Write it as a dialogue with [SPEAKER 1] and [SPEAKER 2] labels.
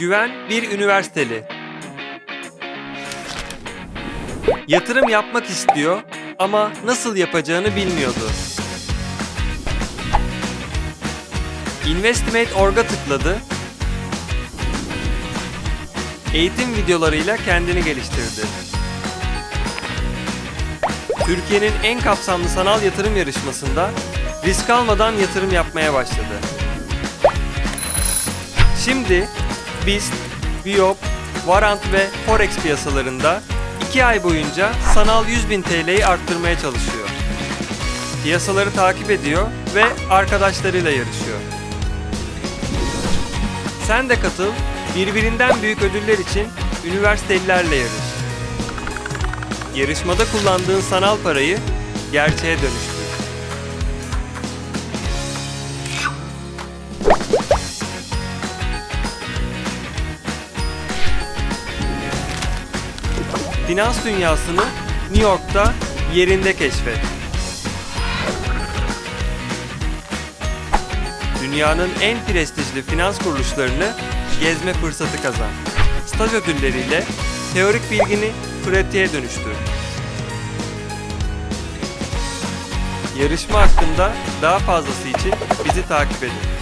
[SPEAKER 1] Güven bir üniversiteli. Yatırım yapmak istiyor ama nasıl yapacağını bilmiyordu. Investimate.org'a tıkladı. Eğitim videolarıyla kendini geliştirdi. Türkiye'nin en kapsamlı sanal yatırım yarışmasında risk almadan yatırım yapmaya başladı. Şimdi BIST, Biop, Warrant ve Forex piyasalarında 2 ay boyunca sanal 100.000 TL'yi arttırmaya çalışıyor. Piyasaları takip ediyor ve arkadaşlarıyla yarışıyor. Sen de katıl, birbirinden büyük ödüller için üniversitelilerle yarış. Yarışmada kullandığın sanal parayı gerçeğe dönüştür. Finans dünyasını New York'ta yerinde keşfet. Dünyanın en prestijli finans kuruluşlarını gezme fırsatı kazan. Staj ödülleriyle teorik bilgini pratiğe dönüştür. Yarışma hakkında daha fazlası için bizi takip edin.